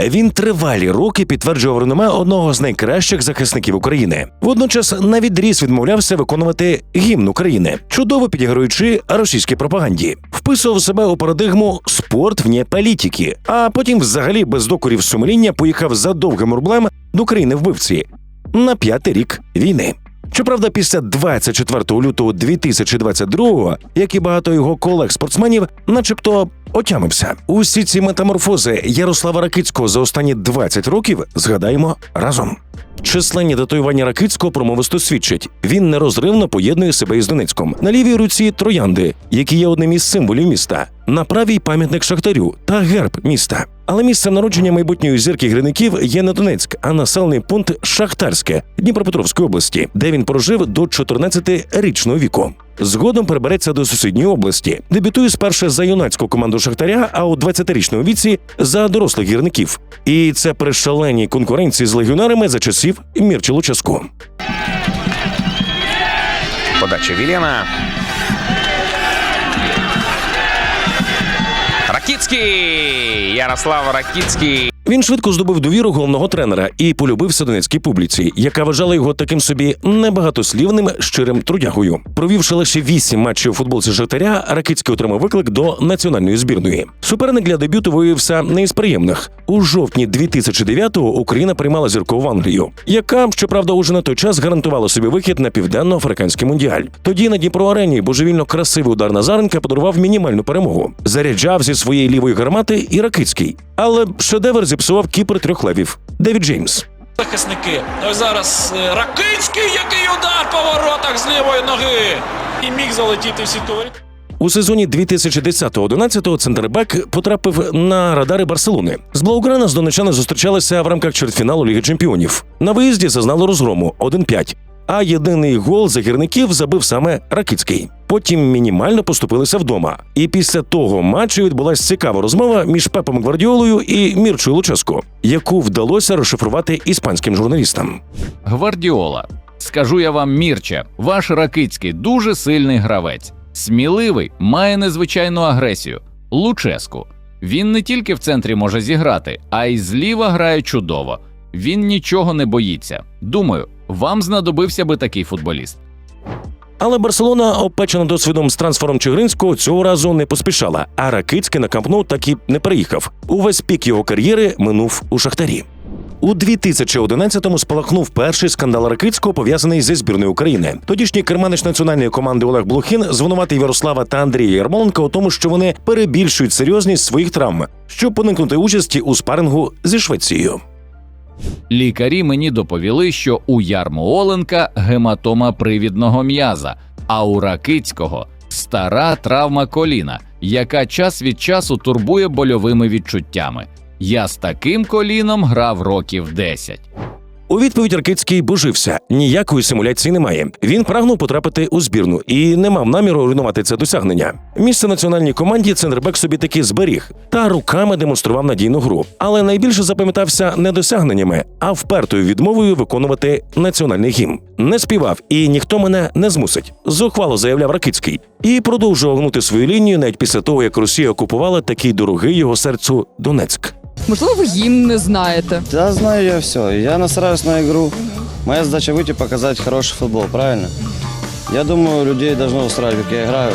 Він тривалі роки підтверджував реноме одного з найкращих захисників України. Водночас на відріз відмовлявся виконувати гімн України, чудово підіграючи російській пропаганді, вписував себе у парадигму спорт вне політики, а потім, взагалі, без докорів сумління, поїхав за довгим рублем до країни вбивці на п'ятий рік війни. Щоправда, після 24 лютого 2022-го, як і багато його колег-спортсменів, начебто отямився. Усі ці метаморфози Ярослава Ракицького за останні 20 років згадаємо разом. Численні татуювання Ракицького промовисто свідчать. Він нерозривно поєднує себе із Донецьком. На лівій руці троянди, які є одним із символів міста, на правій пам'ятник Шахтарю та герб міста. Але місцем народження майбутньої зірки гірників є не Донецьк, а населений пункт Шахтарське Дніпропетровської області, де він прожив до 14-річного віку. Згодом перебереться до сусідньої області. Дебютує спершу за юнацьку команду Шахтаря, а у 20-річному віці за дорослих гірників. І це при шаленій конкуренції з легіонерами за часів Мірчі Лучаску. Подача Вільяна. Ракіцький! Ярослав Ракіцький. Він швидко здобув довіру головного тренера і полюбився донецькій публіці, яка вважала його таким собі небагатослівним щирим трудягою. Провівши лише вісім матчів у футболці Житаря, Ракицький отримав виклик до національної збірної. Суперник для дебюту виявився не із приємних. У жовтні 2009-го Україна приймала зіркову Англію, яка, щоправда, уже на той час гарантувала собі вихід на південно-африканський мундіаль. Тоді на Дніпро арені божевільно красивий удар Назаренка подарував мінімальну перемогу. Заряджав зі своєї лівої гармати і Ракицький. Але шедевр зіпсував кіпер трьох левів Девід Джеймс. захисники. Ось зараз е, Ракицький, який удар по воротах з лівої ноги. І міг залетіти в сітовий. У сезоні 2010-11 центрбек потрапив на радари Барселони. З Блауграна з донечани зустрічалися в рамках чвертьфіналу Ліги Чемпіонів. На виїзді зазнали розгрому 1-5. А єдиний гол за гірників забив саме Ракицький. Потім мінімально поступилися вдома. І після того матчу відбулася цікава розмова між Пепом Гвардіолою і Мірчою Луческо, яку вдалося розшифрувати іспанським журналістам. Гвардіола. Скажу я вам, Мірче, ваш Ракицький дуже сильний гравець, сміливий, має незвичайну агресію. Луческу. Він не тільки в центрі може зіграти, а й зліва грає чудово. Він нічого не боїться. Думаю, вам знадобився би такий футболіст. Але Барселона, опечена досвідом з трансфером Чигиринського, цього разу не поспішала, а Ракицький на Кампну так і не переїхав. Увесь пік його кар'єри минув у Шахтарі. У 2011-му спалахнув перший скандал Ракицького, пов'язаний зі збірною України. Тодішній керманич національної команди Олег Блохін звинуватив Ярослава та Андрія Ярмоленка у тому, що вони перебільшують серйозність своїх травм, щоб поникнути участі у спарингу зі Швецією. Лікарі мені доповіли, що у Ярмоленка гематома привідного м'яза, а у Ракицького стара травма коліна, яка час від часу турбує больовими відчуттями. Я з таким коліном грав років 10. У відповідь Ракицький божився. Ніякої симуляції немає. Він прагнув потрапити у збірну і не мав наміру руйнувати це досягнення. Місце національній команді центрбек собі таки зберіг та руками демонстрував надійну гру. Але найбільше запам'ятався не досягненнями, а впертою відмовою виконувати національний гімн. Не співав, і ніхто мене не змусить. Зухвало заявляв Ракицький і продовжував гнути свою лінію навіть після того, як Росія окупувала такий дорогий його серцю Донецьк. Можливо, ви гімн не знаєте. Да, знаю я все. Я настраиваюсь на игру. Моя задача выйти показать хороший футбол, правильно? Я думаю, людей должно устраивать, как я играю.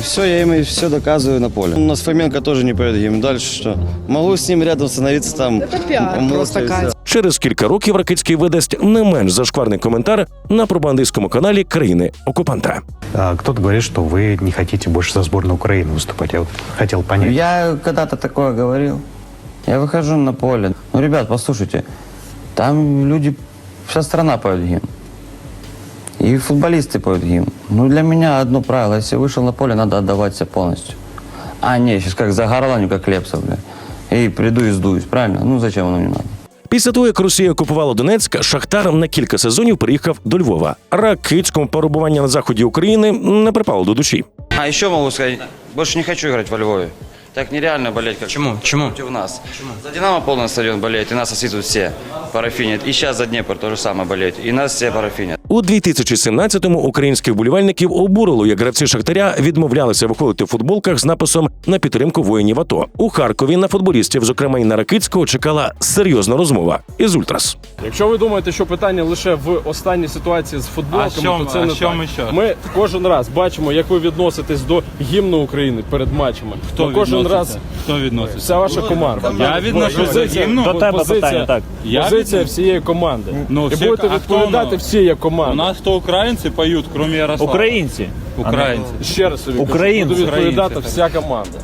Все, я им все доказываю на поле. У нас Фоменко тоже не поет гимн. Дальше что? Могу с ним рядом становиться там. Это пиар просто, Катя. Через кілька років Ракицький видасть не менш зашкварний коментар на пропагандистському каналі країни окупанта. А, Кто-то говорит, что вы не хотите больше за сборную Украины выступать. Я вот хотел понять. Я когда-то такое говорил. Я выхожу на поле. Ну, ребят, послушайте, там люди, вся страна поет гимн. И футболисты поют гимн. Ну, для меня одно правило. Если вышел на поле, надо отдавать себя полностью. А, не, сейчас как загорланю, как Лепса, бля. И приду и сдуюсь, правильно? Ну, зачем оно мне надо? Після того, як Росія окупувала Донецьк, Шахтар на кілька сезонів приїхав до Львова. Ракицькому перебування на заході України не припало до душі. А еще могу сказать, больше не хочу играть во Львове. Так нереально болеть, как Чему? Чему? против нас. За Динамо полный стадион болеет, и нас освистывают все, парафинят. И сейчас за Днепр то же самое болеет, и нас все парафинят. У 2017-му українських вболівальників обурило, як гравці Шахтаря відмовлялися виходити в футболках з написом на підтримку воїнів АТО. У Харкові на футболістів, зокрема й на Ракицького, чекала серйозна розмова із Ультрас. Якщо ви думаєте, що питання лише в останній ситуації з футболками, А що- то це а не що так. ми що? Ми кожен раз бачимо, як ви відноситесь до гімну України перед матчами. Хто Ми кожен відноситься? раз Хто відноситься? вся ваша команда. Я відношусь до гімну. до тебе позиція, так. Я позиція всієї команди. Ну, І всі- будете а хто відповідати воно? всі як У команда. нас то українці поють, крім Ярослава. Українці. Українці. Ще раз собі кажу, Українці. буде відповідати Українці. вся команда.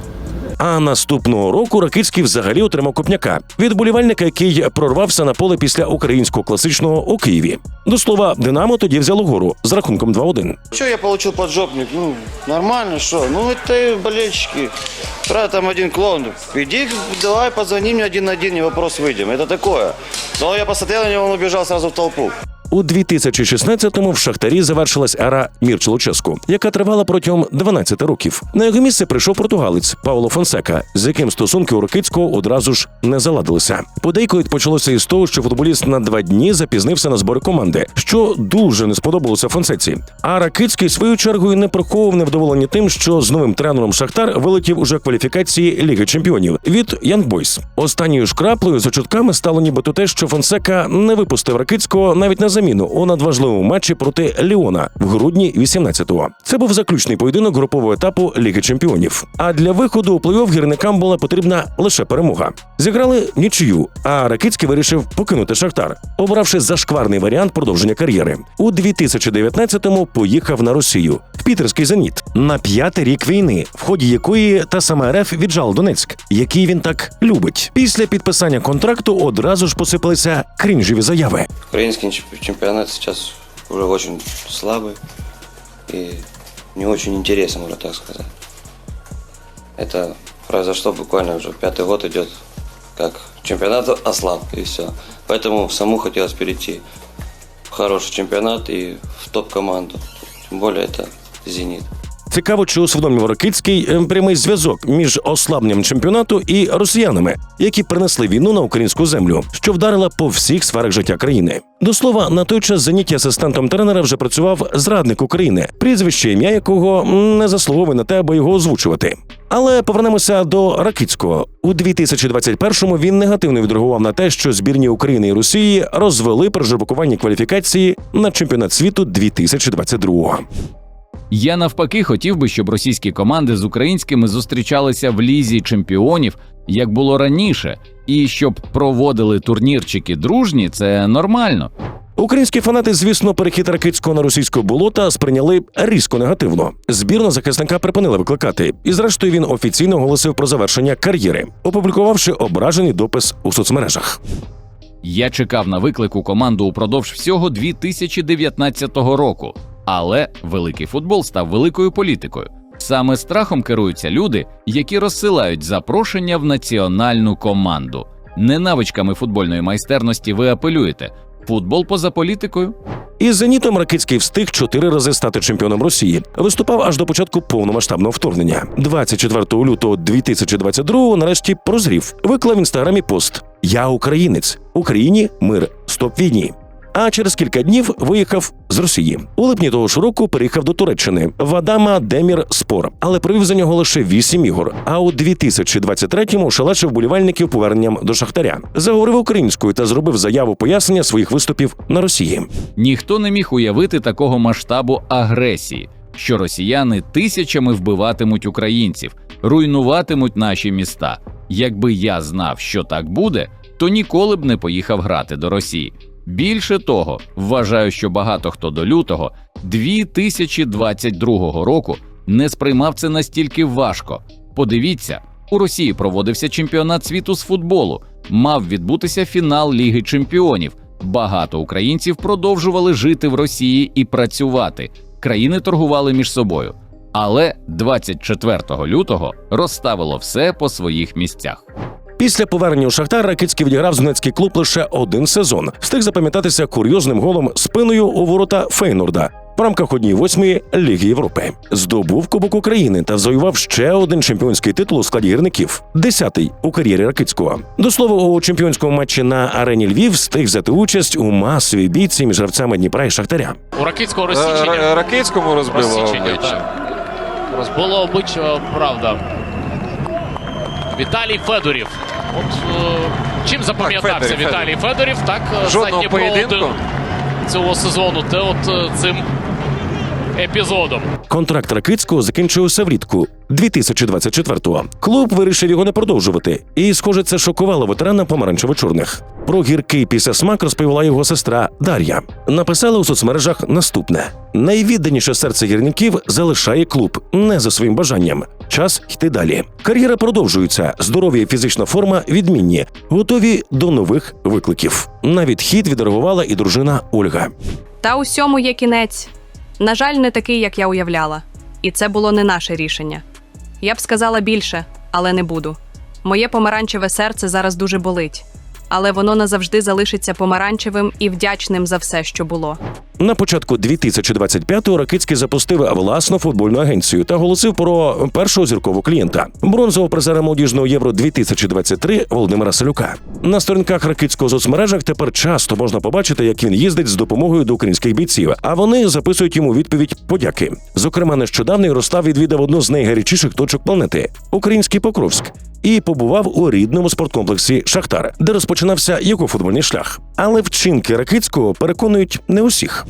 А наступного року Ракицький взагалі отримав копняка від болівальника, який прорвався на поле після українського класичного у Києві. До слова, Динамо тоді взяло гору з рахунком 2-1. Что я получил поджопник? Ну, нормально, что? Ну, это и болельщики. Правда, там один клоун. Иди, давай, позвони мне один на один, не вопрос, выйдем. Это такое. Но я посмотрел на него, он убежал сразу в толпу. У 2016-му в Шахтарі завершилась ера Мірча Луческу, яка тривала протягом 12 років. На його місце прийшов португалець Пауло Фонсека, з яким стосунки у Рокицького одразу ж не заладилися. Подейкують почалося із того, що футболіст на два дні запізнився на збори команди, що дуже не сподобалося Фонсеці. А Ракицький свою чергою не приховував невдоволення тим, що з новим тренером Шахтар вилетів уже кваліфікації Ліги Чемпіонів від Янг Бойс. Останньою ж краплею за чутками стало нібито те, що Фонсека не випустив Ракицького навіть на заміну у надважливому матчі проти Ліона в грудні 18-го. Це був заключний поєдинок групового етапу Ліги Чемпіонів. А для виходу у плей-офф гірникам була потрібна лише перемога. Зіграли нічию, а Ракицький вирішив покинути Шахтар, обравши зашкварний варіант продовження кар'єри. У 2019-му поїхав на Росію в Пітерський зеніт на п'ятий рік війни, в ході якої та сама РФ віджала Донецьк, який він так любить. Після підписання контракту одразу ж посипалися крінжеві заяви. Украинский чемп- чемпионат сейчас уже очень слабый и не очень интересен, можно так сказать. Это произошло буквально уже пятый год идет, как чемпионат ослаб и все. Поэтому саму хотелось перейти в хороший чемпионат и в топ-команду. Тем более это «Зенит». Цікаво, чи усвідомив Ракицький е, прямий зв'язок між ослабленням чемпіонату і росіянами, які принесли війну на українську землю, що вдарила по всіх сферах життя країни. До слова, на той час зеніті асистентом тренера вже працював зрадник України, прізвище ім'я якого не заслуговує на те, аби його озвучувати. Але повернемося до Ракицького. У 2021-му він негативно відреагував на те, що збірні України і Росії розвели при жеребкуванні кваліфікації на чемпіонат світу 2022-го. Я навпаки хотів би, щоб російські команди з українськими зустрічалися в лізі чемпіонів, як було раніше, і щоб проводили турнірчики дружні, це нормально. Українські фанати, звісно, перехід ракитського на російське болота сприйняли різко негативно. Збірна захисника припинила викликати, і зрештою він офіційно оголосив про завершення кар'єри, опублікувавши ображений допис у соцмережах. Я чекав на виклик у команду упродовж всього 2019 року, але великий футбол став великою політикою. Саме страхом керуються люди, які розсилають запрошення в національну команду. Не навичками футбольної майстерності ви апелюєте. Футбол поза політикою Із зенітом Ракицький встиг чотири рази стати чемпіоном Росії. Виступав аж до початку повномасштабного вторгнення. 24 лютого 2022-го нарешті прозрів. Виклав в інстаграмі пост: Я українець, Україні мир, стоп війні. А через кілька днів виїхав з Росії. У липні того ж року переїхав до Туреччини в Адама Демір Спор, але провів за нього лише вісім ігор. А у 2023-му шалешив болівальників поверненням до Шахтаря. Заговорив українською та зробив заяву пояснення своїх виступів на Росії. ніхто не міг уявити такого масштабу агресії, що росіяни тисячами вбиватимуть українців, руйнуватимуть наші міста. Якби я знав, що так буде, то ніколи б не поїхав грати до Росії. Більше того, вважаю, що багато хто до лютого 2022 року не сприймав це настільки важко. Подивіться, у Росії проводився чемпіонат світу з футболу, мав відбутися фінал Ліги Чемпіонів. Багато українців продовжували жити в Росії і працювати. Країни торгували між собою. Але 24 лютого розставило все по своїх місцях. Після повернення у Шахтар Ракицький відіграв з Донецький клуб лише один сезон. Встиг запам'ятатися курйозним голом спиною у ворота Фейнорда в рамках однієї восьмої Ліги Європи. Здобув Кубок України та завоював ще один чемпіонський титул у складі гірників десятий у кар'єрі Ракицького. До слова, у чемпіонському матчі на арені Львів встиг взяти участь у масовій бійці між гравцями Дніпра і Шахтаря. У Ракицького розсічення. Ракицькому розбило обличчя. Розбило обличчя, правда. Віталій Федорів. От е, чим запам'ятався Федорів, Віталій Федорів, так е, Жодного за поєдинку. цього сезону, те от е, цим епізодом. Контракт Ракицького закінчився влітку 2024-го. Клуб вирішив його не продовжувати, і, схоже, це шокувало ветерана помаранчево-чорних. Про гіркий післясмак розповіла його сестра Дар'я. Написала у соцмережах наступне: найвідданіше серце гірників залишає клуб не за своїм бажанням. Час йти далі. Кар'єра продовжується, здоров'я і фізична форма відмінні, готові до нових викликів. На відхід відреагувала і дружина Ольга. Та усьому є кінець. На жаль, не такий, як я уявляла. І це було не наше рішення. Я б сказала більше, але не буду. Моє помаранчеве серце зараз дуже болить, але воно назавжди залишиться помаранчевим і вдячним за все, що було. На початку 2025-го Ракицький запустив власну футбольну агенцію та оголосив про першого зіркового клієнта бронзового призера молодіжного євро 2023 Володимира Селюка. На сторінках Ракицького соцмережах тепер часто можна побачити, як він їздить з допомогою до українських бійців, а вони записують йому відповідь подяки. Зокрема, нещодавно Ярослав відвідав одну з найгарячіших точок планети український Покровськ. І побував у рідному спорткомплексі Шахтар, де розпочинався його футбольний шлях. Але вчинки Ракицького переконують не усіх.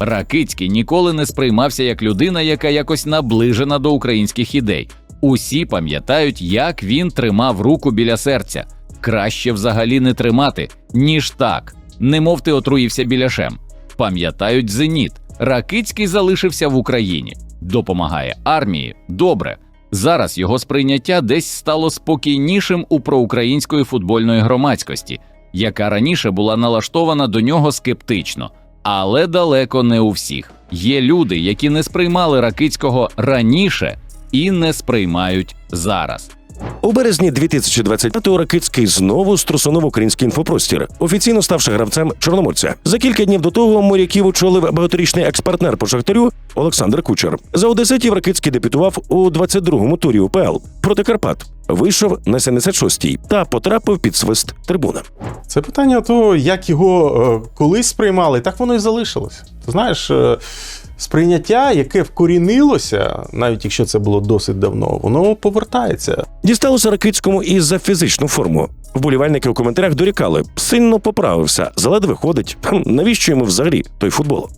Ракицький ніколи не сприймався як людина, яка якось наближена до українських ідей. Усі пам'ятають, як він тримав руку біля серця. Краще взагалі не тримати, ніж так, немов ти отруївся біляшем. Пам'ятають зеніт. Ракицький залишився в Україні, допомагає армії. Добре. Зараз його сприйняття десь стало спокійнішим у проукраїнської футбольної громадськості, яка раніше була налаштована до нього скептично. Але далеко не у всіх. Є люди, які не сприймали Ракицького раніше і не сприймають зараз. У березні 2025-го Ракицький знову струсунув український інфопростір, офіційно ставши гравцем Чорноморця. За кілька днів до того моряків очолив багаторічний експартнер по шахтарю Олександр Кучер. За одеситів Ракицький дебютував у 22-му турі УПЛ проти Карпат. Вийшов на 76-й та потрапив під свист трибуна. Це питання того, як його е, колись сприймали, так воно і залишилось. Ти знаєш, е, сприйняття, яке вкорінилося, навіть якщо це було досить давно, воно повертається. Дісталося Ракицькому і за фізичну форму. Вболівальники у коментарях дорікали, сильно поправився, заледве ходить. Хм, Навіщо йому взагалі той футбол?